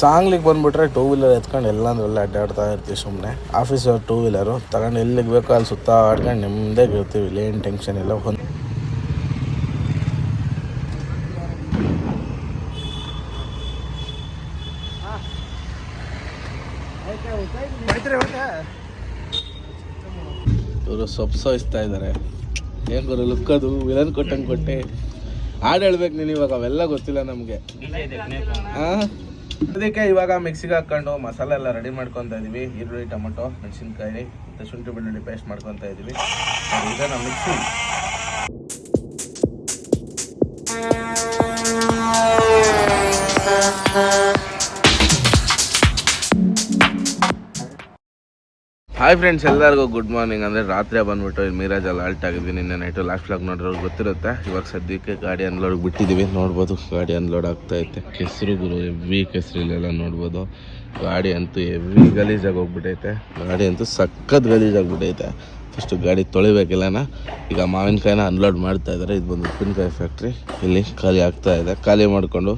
ಸಾಂಗ್ಲಿಗೆ ಬಂದುಬಿಟ್ರೆ two wheeler ಎತ್ಕೊಂಡು ಎಲ್ಲಂದ್ರೆಲ್ಲ ಅಡ್ಡಾಡ್ತಾ ಇರ್ತೀವಿ ಸುಮ್ಮನೆ ಆಫೀಸರ್ ಟೂ ವೀಲರು ತಗೊಂಡು ಎಲ್ಲಿಗೆ ಬೇಕೋ ಅಲ್ಲಿ ಸುತ್ತ ಆಡ್ಕೊಂಡು ನೆಮ್ಮದೇ ಇರ್ತೀವಿ ಇಲ್ಲಿ ಏನು ಟೆನ್ಷನ್ ಇಲ್ಲ. ಹೊಂದ ಇವರು ಸೊಪ್ಪು ಸೋಯಿಸ್ತಾ ಇದ್ದಾರೆ ಏನು ಗುರು ಲುಕ್ ಅದು ವಿಲನ್ ಕೊಟ್ಟಂಗೆ ಕೊಟ್ಟೆ. ಹಾಡು ಹೇಳ್ಬೇಕು ನೀನು ಇವಾಗ ಅವೆಲ್ಲ ಗೊತ್ತಿಲ್ಲ ನಮಗೆ. ಅದಕ್ಕೆ ಇವಾಗ ಮಿಕ್ಸಿಗೆ ಹಾಕೊಂಡು ಮಸಾಲೆ ಎಲ್ಲ ರೆಡಿ ಮಾಡ್ಕೊತಾ ಇದೀವಿ. ಈರುಳ್ಳಿ, ಟೊಮೊಟೊ, ಮೆಣಸಿನ್ಕಾಯಿ, ಮತ್ತು ಶುಂಠಿ ಬೆಳ್ಳುಳ್ಳಿ ಪೇಸ್ಟ್ ಮಾಡ್ಕೊತಾ ಇದೀವಿ. ಅದು ನಾವು ಮಿಕ್ಸಿ ಹಾಯ್ ಫ್ರೆಂಡ್ಸ್ ಎಲ್ಲರಿಗೂ ಗುಡ್ ಮಾರ್ನಿಂಗ್ ಅಂದರೆ ರಾತ್ರಿ ಬಂದ್ಬಿಟ್ಟು ಇಲ್ಲಿ ಮೀರಾಜಲ್ಲಿ ಆಲ್ಟ್ ಆಗಿದ್ವಿ ನಿನ್ನೆ ನೈಟು ಲಾಸ್ಟ್ ಫ್ಲಾಗ್ ನೋಡಿರೋರು ಗೊತ್ತಿರುತ್ತೆ. ಇವಾಗ ಸದ್ಯಕ್ಕೆ ಗಾಡಿ ಅನ್ಲೋಡ್ ಬಿಟ್ಟಿದ್ದೀವಿ ನೋಡ್ಬೋದು ಗಾಡಿ ಅನ್ಲೋಡ್ ಆಗ್ತಾ ಐತೆ. ಕೆಸರು ಗುರು ಹೆವಿ ಕೆಸರಿಲೆಲ್ಲ ನೋಡ್ಬೋದು. ಗಾಡಿ ಅಂತೂ ಹೆವಿ ಗಲೀಜಾಗಿ ಹೋಗ್ಬಿಟ್ಟೈತೆ ಗಾಡಿ ಅಂತೂ ಸಖತ್ ಗಲೀಜಾಗ್ಬಿಟ್ಟೈತೆ ಫಸ್ಟು ಗಾಡಿ ತೊಳಿಬೇಕಿಲ್ಲನ, ಈಗ ಮಾವಿನಕಾಯಿನ ಅನ್ಲೋಡ್ ಮಾಡ್ತಾ ಇದ್ದಾರೆ ಇದು ಬಂದು ಉಪ್ಪಿನಕಾಯಿ ಫ್ಯಾಕ್ಟ್ರಿ ಇಲ್ಲಿ ಖಾಲಿ ಆಗ್ತಾ ಇದೆ. ಖಾಲಿ ಮಾಡಿಕೊಂಡು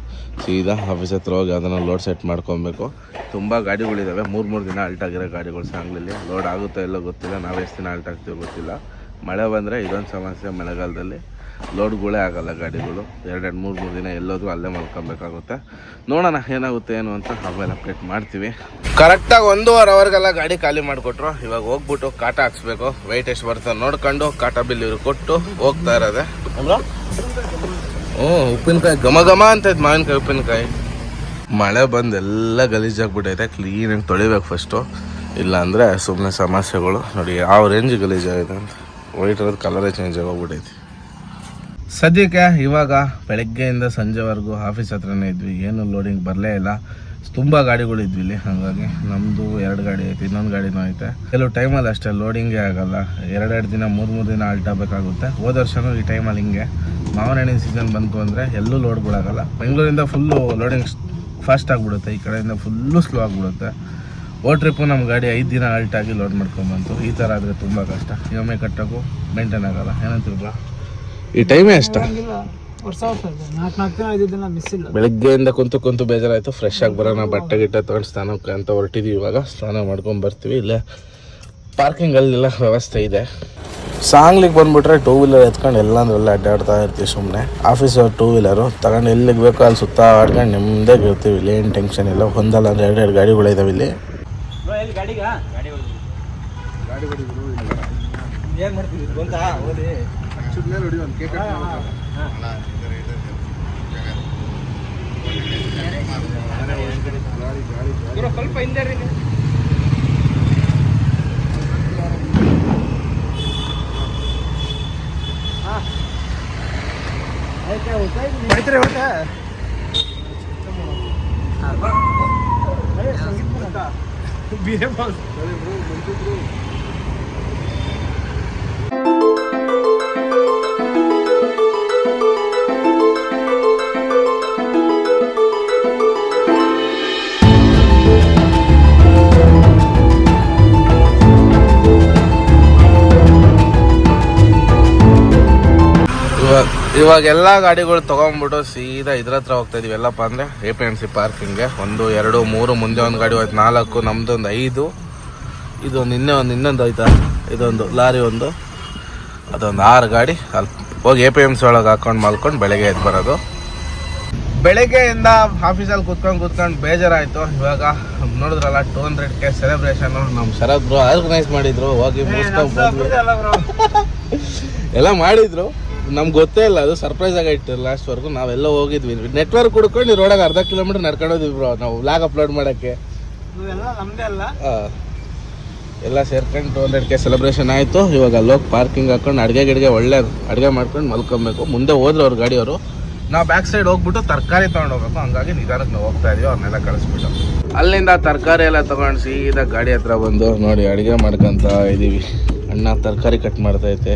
ಸೀದಾ ಆಫೀಸ್ ಹತ್ರ ಹೋಗಿ ಅದನ್ನು ಲೋಡ್ ಸೆಟ್ ಮಾಡ್ಕೊಬೇಕು. ತುಂಬ ಗಾಡಿಗಳಿದ್ದಾವೆ ಮೂರು ಮೂರು ದಿನ ಅಲ್ಟ್ ಆಗಿರೋ ಗಾಡಿಗಳು ಸಾಂಗ್ಲಲ್ಲಿ ಲೋಡ್ ಆಗುತ್ತೋ ಇಲ್ಲೋ ಗೊತ್ತಿಲ್ಲ. ನಾವು ಎಷ್ಟು ದಿನ ಅಲ್ಟ್ ಆಗ್ತೀವೋ ಗೊತ್ತಿಲ್ಲ. ಮಳೆ ಬಂದರೆ ಇದೊಂದು ಸಮಸ್ಯೆ ಮಳೆಗಾಲದಲ್ಲಿ. ಲೋಡ್ಗಳೇ ಆಗಲ್ಲ ಗಾಡಿಗಳು. ಎರಡೆರಡು ಮೂರು ಮೂರು ದಿನ ಎಲ್ಲೋದ್ರೂ ಅಲ್ಲೇ ಮಲ್ಕೊಬೇಕಾಗುತ್ತೆ. ನೋಡೋಣ ಏನಾಗುತ್ತೆ ಏನು ಅಂತ ಆಮೇಲೆ ಅಪ್ಡೇಟ್ ಮಾಡ್ತೀವಿ. ಕರೆಕ್ಟಾಗಿ ಒಂದೂವರೆ ಅವರ್ಗೆಲ್ಲ ಗಾಡಿ ಖಾಲಿ ಮಾಡಿಕೊಟ್ರು. ಇವಾಗ ಹೋಗ್ಬಿಟ್ಟು ಕಾಟ ಹಾಕ್ಸ್ಬೇಕು. ವೆಯ್ಟ್ ಎಷ್ಟು ಬರ್ತದೆ ನೋಡ್ಕೊಂಡು ಕಾಟ ಬಿಲ್ ಇವ್ರು ಕೊಟ್ಟು ಹೋಗ್ತಾ ಇರೋದೆ. ಹ್ಞೂ ಉಪ್ಪಿನಕಾಯಿ ಘಮ ಘಮ ಅಂತ ಇತ್ತು ಮಾವಿನಕಾಯಿ ಉಪ್ಪಿನಕಾಯಿ. ಮಳೆ ಬಂದು ಎಲ್ಲ ಗಲೀಜಾಗ್ಬಿಟ್ಟೈತೆ ಕ್ಲೀನಾಗಿ ತೊಳಿಬೇಕು ಫಸ್ಟು ಇಲ್ಲಾಂದರೆ ಸುಮ್ಮನೆ ಸಮಸ್ಯೆಗಳು. ನೋಡಿ ಯಾವ ರೇಂಜ್ ಗಲೀಜಾಗಿದೆ ಅಂತ. ವೈಟ್ ಇರೋದು ಕಲರೇ ಚೇಂಜ್ ಆಗೋಗ್ಬಿಟ್ಟೈತಿ. ಸದ್ಯಕ್ಕೆ ಇವಾಗ ಬೆಳಗ್ಗೆಯಿಂದ ಸಂಜೆವರೆಗೂ ಆಫೀಸ್ ಹತ್ರನೇ ಇದ್ವಿ. ಏನು ಲೋಡಿಂಗ್ ಬರಲೇ ಇಲ್ಲ. ತುಂಬ ಗಾಡಿಗಳು ಇದ್ವಿ ಇಲ್ಲಿ. ಹಾಗಾಗಿ ನಮ್ಮದು ಎರಡು ಗಾಡಿ ಐತೆ, ಇನ್ನೊಂದು ಗಾಡಿನೂ ಐತೆ. ಕೆಲವು ಟೈಮಲ್ಲಿ ಅಷ್ಟೇ ಲೋಡಿಂಗೇ ಆಗಲ್ಲ. ಎರಡೆರಡು ದಿನ, ಮೂರು ಮೂರು ದಿನ ಅಲ್ಟಾಬೇಕಾಗುತ್ತೆ ಹೋದ ವರ್ಷನೂ ಈ ಟೈಮಲ್ಲಿ ಹಿಂಗೆ. ಮಾವಿನ ಹಣ್ಣಿನ ಸೀಸನ್ ಬಂತು ಅಂದರೆ ಎಲ್ಲೂ ಲೋಡ್ಗಳಾಗಲ್ಲ ಬೆಂಗಳೂರಿಂದ ಫುಲ್ಲು ಲೋಡಿಂಗ್ ಫಾಸ್ಟ್ ಆಗಿಬಿಡುತ್ತೆ. ಈ ಕಡೆಯಿಂದ ಫುಲ್ಲು ಸ್ಲೋ ಆಗಿಬಿಡುತ್ತೆ. ಓ ಟ್ರಿಪ್ಪು ನಮ್ಮ ಗಾಡಿ ಐದು ದಿನ ಅಲ್ಟಾಗಿ ಲೋಡ್ ಮಾಡ್ಕೊಂಬಂತು ಈ ಥರ ಆದರೆ ತುಂಬ ಕಷ್ಟ. ಇ ಐ ಕಟ್ಟೋಕ್ಕೂ ಮೇಂಟೈನ್ ಆಗಲ್ಲ. ಏನಂತೀರಲ್ಲ ಈ ಟೈಮೇ ಅಷ್ಟ ಬೆಳಗ್ಗೆಯಿಂದ ಕುಂತು ಕುಂತು ಬೇಜಾರಾಯ್ತು. ಫ್ರೆಶ್ ಆಗಿ ಬರೋಣ ಬಟ್ಟೆ ಗಿಟ್ಟ ತೊಗೊಂಡು ಸ್ನಾನಕ್ಕೆ ಅಂತ ಹೊರಟಿದ್ವಿ ಇವಾಗ. ಸ್ನಾನ ಮಾಡ್ಕೊಂಡು ಬರ್ತೀವಿ. ಇಲ್ಲೇ ಪಾರ್ಕಿಂಗ್ ಅಲ್ಲೆಲ್ಲ ವ್ಯವಸ್ಥೆ ಇದೆ. ಸಾಂಗ್ಲಿಗೆ ಬಂದ್ಬಿಟ್ರೆ ಟೂ ವೀಲರ್ ಎತ್ಕೊಂಡು ಎಲ್ಲಂದ್ರಲ್ಲೇ ಅಡ್ಡಾಡ್ತಾ ಇರ್ತೀವಿ ಸುಮ್ಮನೆ ಆಫೀಸರ್ ಟೂ ವೀಲರು ತಗೊಂಡು ಎಲ್ಲಿಗೆ ಬೇಕೋ ಅಲ್ಲಿ ಸುತ್ತ ಆಡ್ಕೊಂಡು ನಿಮ್ಮದೇ ಇರ್ತೀವಿ. ಇಲ್ಲಿ ಏನು ಟೆನ್ಷನ್ ಇಲ್ಲ. ಹೊಂದಲ್ಲ ಅಂದ್ರೆ ಎರಡೆರಡು ಗಾಡಿಗಳಿದಾವೆ ಇಲ್ಲಿ. ಏನ್ ಮಾಡ್ತೀವಿ ಗೊತ್ತಾ ಓದಿ ಸ್ವಲ್ಪ ಹಿಂದೆ ರೀ ಮಾಡ್ತೀರಿ ಇವತ್ತ ಬೀರೆ ಬಾಸ್ ಇವಾಗ ಎಲ್ಲ ಗಾಡಿಗಳು ತೊಗೊಂಡ್ಬಿಟ್ಟು ಸೀದಾ ಇದ್ರ ಹತ್ರ ಹೋಗ್ತಾ ಇದೀವಿ. ಎಲ್ಲಪ್ಪ ಅಂದರೆ ಎ ಪಿ ಎಂ ಸಿ ಪಾರ್ಕಿಂಗ್ಗೆ ಒಂದು ಎರಡು ಮೂರು ಮುಂದೆ ಒಂದು ಗಾಡಿ ಹೋಯ್ತು. ನಾಲ್ಕು ನಮ್ದು ಒಂದು ಐದು. ಇದೊಂದು ಇನ್ನೇ ಒಂದು ಇನ್ನೊಂದು ಆಯ್ತಾ ಇದೊಂದು ಲಾರಿ ಒಂದು. ಅದೊಂದು ಆರು ಗಾಡಿ. ಅಲ್ಲಿ ಹೋಗಿ ಎ ಪಿ ಎಂ ಸಿ ಒಳಗೆ ಹಾಕೊಂಡು ಮಲ್ಕೊಂಡು ಬೆಳಗ್ಗೆ ಎದ್ದು ಬರೋದು. ಬೆಳಗ್ಗೆಯಿಂದ ಆಫೀಸಲ್ಲಿ ಕುತ್ಕೊಂಡು ಕುತ್ಕೊಂಡು ಬೇಜಾರಾಯಿತು. ಇವಾಗ ನೋಡಿದ್ರಲ್ಲ ಟೂ ಹಂಡ್ರೆಡ್ ಕೆ ಸೆಲೆಬ್ರೇಷನು ನಮ್ಮ ಶರದ್ ಬ್ರೋ ಆರ್ಗನೈಸ್ ಮಾಡಿದ್ರು. ಹೋಗಿ ಮುಗಿಸ್ಕೊಂಡು ಎಲ್ಲ ಮಾಡಿದ್ರು. ನಮ್ಗೆ ಗೊತ್ತೇ ಇಲ್ಲ ಅದು ಸರ್ಪ್ರೈಸ್ ಆಗಿ ಇಟ್ಟು ಲಾಸ್ಟ್ವರೆಗೂ ನಾವೆಲ್ಲ ಹೋಗಿದ್ವಿ. ನೆಟ್ವರ್ಕ್ ಹುಡ್ಕೊಂಡು ರೋಡಾಗ ಅರ್ಧ ಕಿಲೋಮೀಟರ್ ನಡ್ಕೊಂಡೋದ್ವಿ ಬ್ರೋ ನಾವು ವ್ಲಾಗ್ ಅಪ್ಲೋಡ್ ಮಾಡೋಕ್ಕೆ. ಎಲ್ಲ ಸೇರ್ಕೊಂಡು ಟೂ ಹಂಡ್ರೆಡ್ ಕೆ ಸೆಲೆಬ್ರೇಷನ್ ಆಯಿತು. ಇವಾಗ ಅಲ್ಲೋಗಿ ಪಾರ್ಕಿಂಗ್ ಹಾಕೊಂಡು ಅಡುಗೆ ಗಿಡ್ಗೆ ಒಳ್ಳೆ ಅಡುಗೆ ಮಾಡ್ಕೊಂಡು ಮಲ್ಕೊಬೇಕು. ಮುಂದೆ ಹೋದ್ರು ಅವ್ರ ಗಾಡಿಯವರು. ನಾವು ಬ್ಯಾಕ್ ಸೈಡ್ ಹೋಗ್ಬಿಟ್ಟು ತರಕಾರಿ ತೊಗೊಂಡು ಹೋಗ್ಬೇಕು ಹಂಗಾಗಿ ನಿಧಾನಕ್ಕೆ ನಾವು ಹೋಗ್ತಾ ಇದೀವಿ ಅವ್ರನ್ನೆಲ್ಲ ಕಳಿಸ್ಬಿಟ್ಟು. ಅಲ್ಲಿಂದ ತರಕಾರಿ ಎಲ್ಲ ತೊಗೊಂಡು ಸೀದಾ ಗಾಡಿ ಹತ್ರ ಬಂದು ನೋಡಿ ಅಡುಗೆ ಮಾಡ್ಕೊತ ಇದ್ದೀವಿ ಅಣ್ಣ ತರಕಾರಿ ಕಟ್ ಮಾಡ್ತೈತೆ.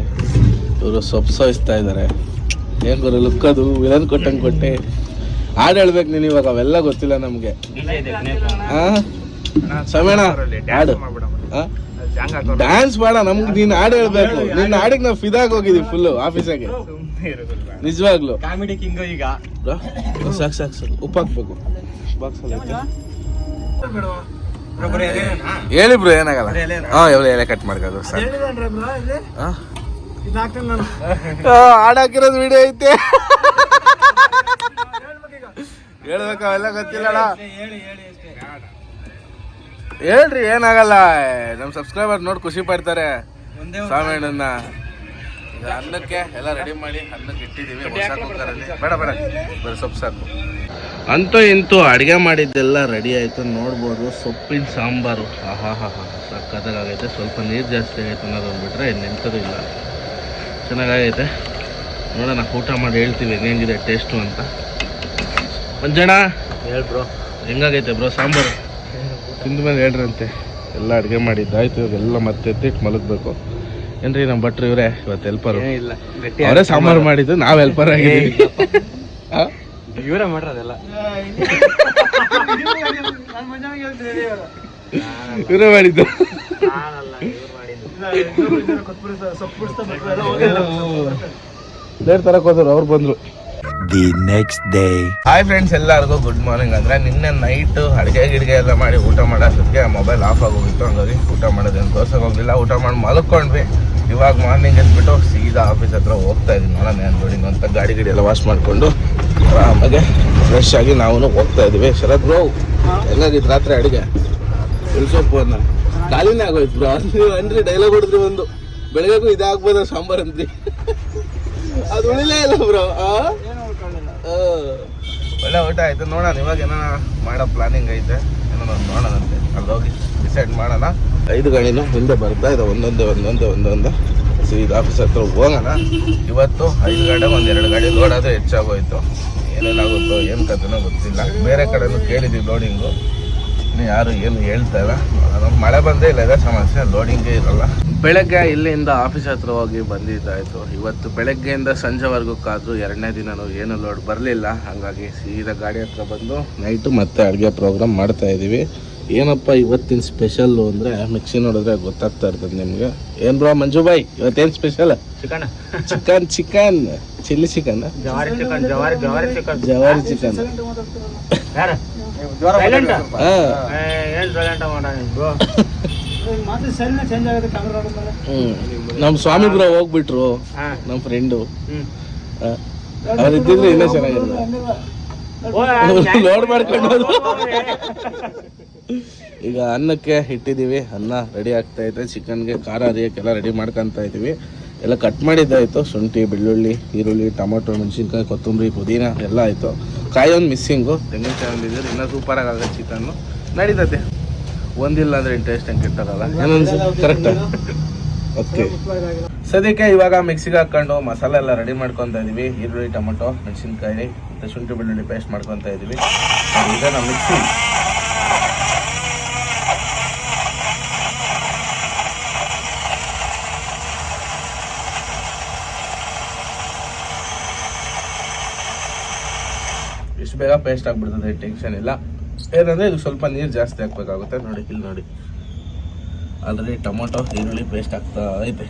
ಇವರು ಸೊಪ್ಪು ಸೋಯಿಸ್ತಾ ಇದ್ದಾರೆ ಏನು ಗುರು ಲುಕ್ ಅದು ವಿಲನ್ ಕೊಟ್ಟಂಗೆ ಕೊಟ್ಟೆ. ಹಾಡು ಹೇಳ್ಬೇಕು ನೀನು ಇವಾಗ ಅವೆಲ್ಲ ಗೊತ್ತಿಲ್ಲ ನಮಗೆ. ಹಾಂ ಸಮಯಣ ಹಾಡು. ಡ್ಯಾನ್ಸ್ ಬೇಡ ನಮ್ಗೆ ನೀನು ಹಾಡು ಹೇಳ್ಬೇಕು. ನಿನ್ನ ಹಾಡಿಗೆ ನಾವು ಫಿದಾಗಿ ಹೋಗಿದ್ದೀವಿ ಫುಲ್ಲು ಆಫೀಸಾಗೆ. ನಿಜವಾಗ್ಲು. ಕಾಮಿಡಿ ಕಿಂಗ್ ಈಗ. ಸಾಕು ಸಾಕು ಸಾಕು. ಉಪ್ಪು ಹಾಕ್ಬೇಕು. ಹೇಳಿ ಬ್ರೋ ಏನಾಗಲ್ಲ. ಹಾಂ ಎಲೆ ಎಲೆ ಕಟ್ ಮಾಡ್ಕೋದು ಸರ್ ಹಾಂ ಹಾಡಾಕಿರೋದು ವಿಡಿಯೋ ಐತೆ. ಹೇಳ್ಬೇಕು ಅವೆಲ್ಲ ಗೊತ್ತಿಲ್ಲಣ್ಣ ಹೇಳ್ರಿ ಏನಾಗಲ್ಲ. ನಮ್ಮ ಸಬ್ಸ್ಕ್ರೈಬರ್ ನೋಡಿ ಖುಷಿ ಪಡ್ತಾರೆ. ಸಾಮಣ್ಣ ಅನ್ನಕ್ಕೆ ಎಲ್ಲ ರೆಡಿ ಮಾಡಿ ಅನ್ನಕ್ಕೆ ಇಟ್ಟಿದೀವಿ ಹೊಸ ಕುಕ್ಕರಲ್ಲಿ. ಬೇಡ ಬೇಡ. ಬರೀ ಸೊಪ್ಪು ಸಾಕು. ಅಂತೂ ಇಂತೂ ಅಡುಗೆ ಮಾಡಿದ್ದೆಲ್ಲ ರೆಡಿ ಆಯಿತು. ನೋಡ್ಬೋದು ಸೊಪ್ಪಿನ ಸಾಂಬಾರು. ಆಹಾ ಹಾ ಹಾ ಸಕ್ಕತ್ತಾಗೈತೆ ಸ್ವಲ್ಪ ನೀರು ಜಾಸ್ತಿ ಆಗೈತೆ ಅನ್ನೋದು ಬಿಟ್ಟರೆ ನಿಂತದು ಇಲ್ಲ. ಚೆನ್ನಾಗೈತೆ ನೋಡೋಣ ಊಟ ಮಾಡಿ ಹೇಳ್ತೀವಿ ಹೆಂಗಿದೆ ಟೇಸ್ಟು ಅಂತ. ಮಂಜಣ್ಣ? ಹೇಳಿ ಬ್ರೋ. ಹೆಂಗಾಗೈತೆ ಬ್ರೋ ಸಾಂಬಾರು? ತಿಂದ ಮೇಲೆ ಹೇಳ್ರಂತೆ. ಎಲ್ಲ ಅಡುಗೆ ಮಾಡಿದ್ದಾಯ್ತು ಇವಾಗೆಲ್ಲ ಮತ್ತೆ ಎತ್ತಿಟ್ಟು ಮಲಗಬೇಕು. ಏನ್ರಿ ನಮ್ಮ ಭಟ್ರು ಇವರೇ ಇವತ್ತು ಹೆಲ್ಪರು ಇಲ್ಲ ಅವರೇ ಸಾಂಬಾರು ಮಾಡಿದ್ದು ನಾವು ಹೆಲ್ಪರ್ ಆಗಿದ್ದೀವಿ. ಆ? ಇವರೇ ಮಾಡ್ರದೆಲ್ಲ. ಇವರೇ ಮಾಡಿದ್ದು. ದೇರ್ ತರಕ್ ಹೋದ್ರು ಅವ್ರು ಬಂದ್ರು the next day hi friends ಎಲ್ಲರಿಗೂ ಗುಡ್ ಮಾರ್ನಿಂಗ್ ಅಂದ್ರೆ ನಿನ್ನೆ ನೈಟ್ ಅಡುಗೆ ಗಿಡಿಗೆ ಎಲ್ಲ ಮಾಡಿ ಊಟ ಮಾಡೋಷ್ಟೊತ್ತಿಗೆ ಮೊಬೈಲ್ ಆಫ್ ಆಗೋಗಿತ್ತು. ಹಂಗಾಗಿ ಊಟ ಮಾಡೋದೇನು ತೋರ್ಸಕ್ ಹೋಗ್ಲಿಲ್ಲ. ಊಟ ಮಾಡಿ ಮಲ್ಕೊಂಡ್ವಿ. ಇವಾಗ ಮಾರ್ನಿಂಗ್ ಎದ್ಬಿಟ್ಟು ಸೀದಾ ಆಫೀಸ್ ಹತ್ರ ಹೋಗ್ತಾ ಇದೀನಿ ನೋಡೋಣ ಏನು ರೋಡಿಂಗ್ ಅಂತ. ಗಾಡಿ ಗಿಡಿ ಎಲ್ಲ ವಾಶ್ ಮಾಡಿಕೊಂಡು ಆಮೇಲೆ ಫ್ರೆಶ್ ಆಗಿ ನಾವು ಹೋಗ್ತಾ ಇದೀವಿ ಶರತ್ ಬ್ರೋ ಹೆಂಗಾಗಿತ್ತು ರಾತ್ರಿ ಅಡುಗೆ? ಇಳ್ಸೊಪ್ಪು ಅನ್ನ ಖಾಲಿನೇ ಆಗೋಯ್ತು ಬ್ರೋ ಅನ್ರಿ ಡೈಲಾಗ್ ಹೊಡೆದ್ರಿ ಒಂದು ಬೆಳಗ್ಗೆಗೂ ಇದಾಗ್ಬೋದ ಸಾಂಬಾರ್ ಅಂದ್ರಿ. ಅದು ಉಳಿಲೇ ಇಲ್ಲ ಬ್ರೋ ಒಳ್ಳೆ ಊಟ ಆಯ್ತು. ನೋಡೋಣ ಇವಾಗ ಏನೋ ಮಾಡೋ ಪ್ಲಾನಿಂಗ್ ಐತೆ. ಏನೋ ನೋಡೋಣಂತೆ ಅಲ್ಲಿ ಹೋಗಿ ಡಿಸೈಡ್ ಮಾಡೋಣ. ಐದು ಗಾಡಿನೂ ಹಿಂದೆ ಬರ್ತಾ ಇದೆ. ಒಂದೊಂದೇ ಒಂದೊಂದೇ ಒಂದೊಂದು. ಸೀದಾ ಆಫೀಸ್ ಹತ್ರ ಹೋಗೋಣ. ಇವತ್ತು ಐದು ಗಾಡಿ ಒಂದು ಎರಡು ಗಾಡಿ ಲೋಡ್ ಆದರೆ ಹೆಚ್ಚಾಗೋಯ್ತು. ಏನೇನಾಗುತ್ತೋ ಏನು ಕಥೆನೋ ಗೊತ್ತಿಲ್ಲ. ಬೇರೆ ಕಡೆನೂ ಕೇಳಿದ್ವಿ ಲೋಡಿಂಗು ಇನ್ನು ಯಾರು ಏನು ಹೇಳ್ತಾ ಇಲ್ಲ. ಮಳೆ ಬಂದೇ ಇಲ್ಲ ಇದೆ ಸಮಸ್ಯೆ ಲೋಡಿಂಗೇ ಇರಲ್ಲ. ಬೆಳಗ್ಗೆ ಇಲ್ಲಿಂದ ಆಫೀಸ್ ಹತ್ರ ಹೋಗಿ ಬಂದಿದ್ದಾಯ್ತು. ಇವತ್ತು ಬೆಳಗ್ಗೆಯಿಂದ ಸಂಜೆವರೆಗೂ ಕಾದ್ರು ಎರಡನೇ ದಿನನೂ ಏನು ಲೋಡ್ ಬರಲಿಲ್ಲ. ಹಾಗಾಗಿ ಸೀದಾ ಗಾಡಿ ಹತ್ರ ಬಂದು ನೈಟು ಮತ್ತೆ ಅಡುಗೆ ಪ್ರೋಗ್ರಾಮ್ ಮಾಡ್ತಾ ಇದ್ದೀವಿ. ಏನಪ್ಪ ಇವತ್ತಿನ ಸ್ಪೆಷಲ್ಲು ಅಂದರೆ ಮಿಕ್ಸಿ ನೋಡಿದ್ರೆ ಗೊತ್ತಾಗ್ತಾ ಇರ್ತದೆ ನಿಮಗೆ. ಏನು ಬ್ರೋ ಮಂಜು ಬಾಯ್ ಇವತ್ತೇನು special chicken. Chicken chicken. Chilli chicken? ಜವಾರಿ ಚಿಕನ್ ಜವಾರಿ ಜವಾರಿ ಚಿಕನ್. ಜವಾರಿ ಚಿಕನ್. ಯಾರ ಸೈಲೆಂಟ್ ಹಾಂ. ಏನ್ ಸೈಲೆಂಟ್ ಮಾಡ ಬ್ರೋ ಮಾತ್ರ ಸೆಲ್ ಚೇಂಜ್ ಆಗುತ್ತೆ ಕ್ಯಾಮ್ರಾ ಹ್ಞೂ ನಮ್ಮ ಸ್ವಾಮಿ ಬ್ರೋ ಹೋಗ್ಬಿಟ್ರು ನಮ್ ನಮ್ಮ ಫ್ರೆಂಡು ಅವ್ರು ಇದ್ದಿದ್ರೆ ಇನ್ನೂ ಚೆನ್ನಾಗಿಲ್ಲ ಲೋಡ್ ಮಾಡ್ಕೊಂಡು ಈಗ ಅನ್ನಕ್ಕೆ ಇಟ್ಟಿದ್ದೀವಿ ಅನ್ನ ರೆಡಿ ಆಗ್ತಾ ಇದೆ ಚಿಕನ್ಗೆ ಖಾರ ಅರಿಯಕ್ಕೆಲ್ಲ ರೆಡಿ ಮಾಡ್ಕೊತಾ ಇದ್ದೀವಿ. ಎಲ್ಲ ಕಟ್ ಮಾಡಿದ್ದಾಯಿತು ಶುಂಠಿ ಬೆಳ್ಳುಳ್ಳಿ ಈರುಳ್ಳಿ ಟೊಮೊಟೊ ಮೆಣಸಿನ್ಕಾಯಿ ಕೊತ್ತಂಬರಿ ಪುದೀನ ಎಲ್ಲ ಆಯಿತು. ಕಾಯಿ ಒಂದು ಮಿಸ್ಸಿಂಗು ತೆಂಗಿನಕಾಯಿ ಒಂದು ಇದ್ರೆ ಇನ್ನೂ ಸೂಪರಾಗಿ ಆಗಲ್ಲ ಚಿಕನ್ನು ನಡೀತದೆ ಒಂದಿಲ್ಲ ಅಂದರೆ ಟೇಸ್ಟ್ ಹಂಗೆ ಕೆಟ್ಟಾಗಲ್ಲ ಏನನ್ಸ ಕರೆಕ್ಟ್ ಓಕೆ ಸದ್ಯಕ್ಕೆ ಇವಾಗ ಮಿಕ್ಸಿಗೆ ಹಾಕ್ಕೊಂಡು ಮಸಾಲೆ ಎಲ್ಲ ರೆಡಿ ಮಾಡ್ಕೊತಾ ಇದ್ದೀವಿ ಈರುಳ್ಳಿ ಟೊಮೊಟೊ ಮೆಣಸಿನ್ಕಾಯಿ ಮತ್ತು ಶುಂಠಿ ಬೆಳ್ಳುಳ್ಳಿ ಪೇಸ್ಟ್ ಮಾಡ್ಕೊತ ಇದ್ದೀವಿ ಈಗ ನಾವು ನಮ್ಮ ಮಿಕ್ಸಿ ಇಷ್ಟು ಬೇಗ ಪೇಸ್ಟ್ ಆಗ್ಬಿಡ್ತದೆ ಟೆನ್ಷನ್ ಇಲ್ಲ. ಏನಂದರೆ ಇದು ಸ್ವಲ್ಪ ನೀರು ಜಾಸ್ತಿ ಹಾಕ್ಬೇಕಾಗುತ್ತೆ. ನೋಡಿ ಇಲ್ಲಿ ನೋಡಿ. ಆಲ್ರೆಡಿ ಟೊಮೊಟೊ ಈರುಳ್ಳಿ ಪೇಸ್ಟ್ ಆಗ್ತಾ ಐತೆ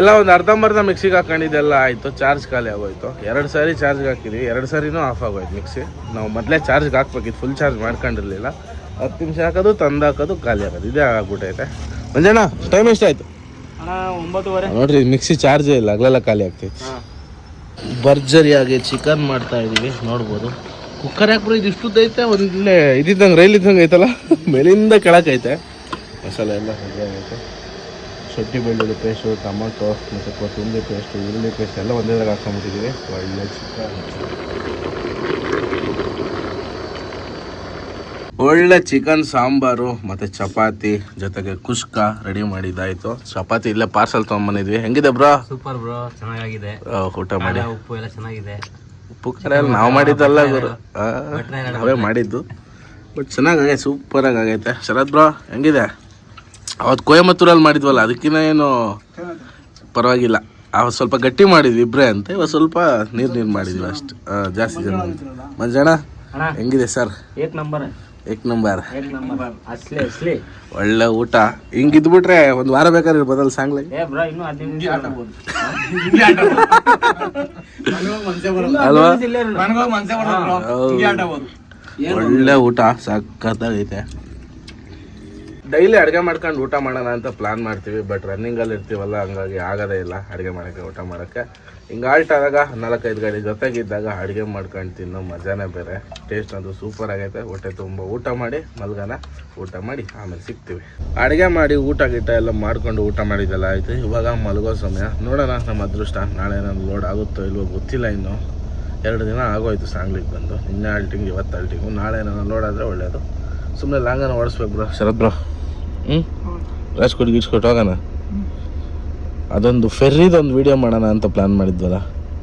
ಎಲ್ಲ ಒಂದು ಅರ್ಧಂಬರ್ಧ ಮಿಕ್ಸಿಗೆ ಹಾಕೊಂಡಿದ್ದೆಲ್ಲ ಆಯಿತು. ಚಾರ್ಜ್ ಖಾಲಿ ಆಗೋಯ್ತು. ಎರಡು ಸಾರಿ ಚಾರ್ಜ್ಗೆ ಹಾಕಿದ್ವಿ. ಎರಡು ಸಾರಿನೂ ಆಫ್ ಆಗೋಯ್ತು ಮಿಕ್ಸಿ ನಾವು ಮೊದಲೇ ಚಾರ್ಜ್ಗೆ ಹಾಕ್ಬೇಕಿತ್ತು ಫುಲ್ ಚಾರ್ಜ್ ಮಾಡ್ಕೊಂಡಿರಲಿಲ್ಲ. ಹತ್ತು ನಿಮಿಷ ಹಾಕೋದು ತಂದು ಹಾಕೋದು ಖಾಲಿ ಆಗೋದು. ಇದೇ ಆಗ್ಬಿಟ್ಟೈತೆ. ಮಂಜಣ್ಣ ಟೈಮ್ ಎಷ್ಟಾಯ್ತು? ಒಂಬತ್ತುವರೆ. ನೋಡಿರಿ ಮಿಕ್ಸಿ ಚಾರ್ಜೇ ಇಲ್ಲ. ಅಗಲೆಲ್ಲ ಖಾಲಿ ಆಗ್ತೈತಿ. ಭರ್ಜರಿಯಾಗಿ ಚಿಕನ್ ಮಾಡ್ತಾ ಇದೀವಿ ನೋಡ್ಬೋದು. ಕುಕ್ಕರ್ ಹಾಕ್ಬಿಟ್ಟು ಇದು ಇಷ್ಟುದ್ದೈತೆ ಒಂದಿಲ್ಲೇ ಇದ್ದಂಗೆ ರೈಲ್ ಇದ್ದಂಗೆ ಐತಲ್ಲ? ಮೇಲಿಂದ ಕೆಳಕೈತೆ ಮಸಾಲೆ ಎಲ್ಲ ಸರಿಯಾಗೈತೆ ಶುಟ್ಟಿ ಬೆಳ್ಳುಳ್ಳಿ ಪೇಸ್ಟು ಟೊಮೊಟೊ ಮತ್ತು ಕೊತ್ತಂಬರಿ ಪೇಸ್ಟು ಈರುಳ್ಳಿ ಪೇಸ್ಟ್ ಎಲ್ಲ ಒಂದೇ ಹಾಕೊಂಡ್ಬಿಟ್ಟಿದ್ದೀವಿ ಒಳ್ಳೆ ಚಿಕನ್ ಒಳ್ಳೆ ಚಿಕನ್ ಸಾಂಬಾರು ಮತ್ತು ಚಪಾತಿ ಜೊತೆಗೆ ಕುಷ್ಕ ರೆಡಿ ಮಾಡಿದ್ದಾಯಿತು. ಚಪಾತಿ ಇಲ್ಲೇ ಪಾರ್ಸಲ್ ತೊಗೊಂಬಂದಿದ್ವಿ ಹೆಂಗಿದೆ ಬ್ರೋ ಸೂಪರ್ ಬ್ರೋ ಚೆನ್ನಾಗಿದೆ ಊಟ ಮಾಡಿ. ಉಪ್ಪು ಎಲ್ಲ ಚೆನ್ನಾಗಿದೆ. ಉಪ್ಪು ಖಾರ ಎಲ್ಲ ನಾವು ಮಾಡಿದ್ದಲ್ಲ ಗುರು. ನಾವೇ ಮಾಡಿದ್ದು. ಬಟ್ ಚೆನ್ನಾಗೈತೆ ಸೂಪರಾಗಿ ಆಗೈತೆ. ಶರತ್ ಬ್ರೋ ಹೆಂಗಿದೆ? ಅವತ್ತು ಕೊಯಮತ್ತೂರಲ್ಲಿ ಮಾಡಿದ್ವಲ್ಲ ಅದಕ್ಕಿಂತ ಏನು ಪರವಾಗಿಲ್ಲ. ಅವತ್ತು ಸ್ವಲ್ಪ ಗಟ್ಟಿ ಮಾಡಿದ್ವಿ ಇಬ್ಬರೇ ಅಂತ ಇವಾಗ ಸ್ವಲ್ಪ ನೀರು ನೀರು ಮಾಡಿದ್ವಿ ಅಷ್ಟು. ಜಾಸ್ತಿ ಜನ ಮಂಜಣ್ಣ ಜನ ಹೆಂಗಿದೆ ಸರ್ ಏಟ್ ನಂಬರ್ ಏಕ್ ನಂಬರ್. ಒಳ್ಳೆ ಊಟ. ಹಿಂಗೆ ಇದ್ಬಿಟ್ರೆ ಒಂದು ವಾರ ಬೇಕಾದ್ರೆ ಇರ್ಬೋದಲ್ಲ ಸಾಂಗ್ಲಿ ಏ ಬ್ರೋ ಇನ್ನೂ ಹದಿನೈದು ನಿಮಿಷ ಆಡ್ಬೋದು. ಅಲ್ವಾ. ಒಳ್ಳೆ ಊಟ ಸಖತ್ತಾಗೈತೆ. ಡೈಲಿ ಅಡುಗೆ ಮಾಡ್ಕೊಂಡು ಊಟ ಮಾಡೋಣ ಅಂತ ಪ್ಲಾನ್ ಮಾಡ್ತೀವಿ ಬಟ್ ರನ್ನಿಂಗಲ್ಲಿ ಇರ್ತೀವಲ್ಲ, ಹಂಗಾಗಿ ಆಗೋದೇ ಇಲ್ಲ ಅಡುಗೆ ಮಾಡೋಕ್ಕೆ, ಊಟ ಮಾಡೋಕ್ಕೆ. ಹಿಂಗೆ ಆಲ್ಟ್ ಆದಾಗ ನಾಲ್ಕೈದು ಗಾಡಿ ಜೊತೆಗಿದ್ದಾಗ ಅಡುಗೆ ಮಾಡ್ಕೊಂಡು ತಿನ್ನೋ ಮಜಾನೇ ಬೇರೆ. ಟೇಸ್ಟ್ ಅದು ಸೂಪರ್ ಆಗೈತೆ. ಹೊಟ್ಟೆ ತುಂಬ ಊಟ ಮಾಡಿ, ಮಲ್ಗನ ಊಟ ಮಾಡಿ, ಆಮೇಲೆ ಸಿಗ್ತೀವಿ. ಅಡುಗೆ ಮಾಡಿ ಊಟ ಗೀಟ ಎಲ್ಲ ಮಾಡ್ಕೊಂಡು ಊಟ ಮಾಡಿದ್ದೆಲ್ಲ ಆಯಿತು. ಇವಾಗ ಮಲಗೋ ಸಮಯ. ನೋಡೋಣ ನಮ್ಮ ಅದೃಷ್ಟ. ನಾಳೆ ನಾನು ಲೋಡ್ ಆಗುತ್ತೋ ಇಲ್ವೋ ಗೊತ್ತಿಲ್ಲ ಇನ್ನು. ಎರಡು ದಿನ ಆಗೋಯ್ತು ಸಾಂಗ್ಲಿಗೆ ಬಂದು. ನಿನ್ನೆ ಅಲ್ಟಿಂಗ್ ಇವತ್ತು ಅಲ್ಟಿಂಗು ನಾಳೆ ನಾನು ಲೋಡ್ ಆದರೆ ಒಳ್ಳೆಯದು ಸುಮ್ಮನೆ ಲಾಂಗನ್ನು ಓಡಿಸ್ಬೇಕು ಬ್ರೋ ಶರತ್ ಬ್ರೋ ಹ್ಞೂ ರಾಜ್ಕೋಟ್ ಗೀಜ್ಕೋಟ್ ಹೋಗೋಣ? ಅದೊಂದು ಫೆರ್ರಿದೊಂದು ವಿಡಿಯೋ ಮಾಡೋಣ ಅಂತ ಪ್ಲ್ಯಾನ್ ಮಾಡಿದ್ವಲ್ಲ?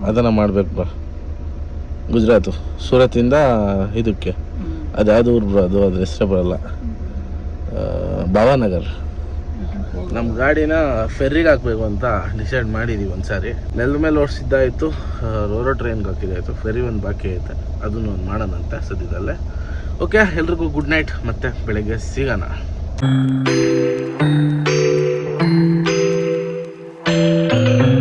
ಅದನ್ನು ಮಾಡಬೇಕು ಬಾ. ಗುಜರಾತು, ಸೂರತ್ತಿಂದ ಇದಕ್ಕೆ. ಅದು ಯಾವುದು ಊರು ಬ್ರೋ ಅದು ಅದ್ರ ಹೆಸರೇ ಬರಲ್ಲ. ಭಾವಾನಗರ್. ನಮ್ಮ ಗಾಡಿನ ಫೆರ್ರಿಗೆ ಹಾಕ್ಬೇಕು ಅಂತ ಡಿಸೈಡ್ ಮಾಡಿದ್ದೀವಿ ಒಂದು ಸಾರಿ ಮೇಲೆ ಓಡಿಸಿದ್ದಾಯಿತು. ರೋರೋ ಟ್ರೈನ್ಗೆ ಹಾಕಿದ್ದಾಯಿತು. ಫೆರಿ ಒಂದು ಬಾಕಿ ಐತೆ. ಅದನ್ನು ಒಂದು ಮಾಡೋಣಂತೆ ಸದ್ಯದಲ್ಲೇ. ಓಕೆ ಎಲ್ರಿಗೂ ಗುಡ್ ನೈಟ್ ಮತ್ತೆ ಬೆಳಗ್ಗೆ ಸಿಗೋಣ. うん。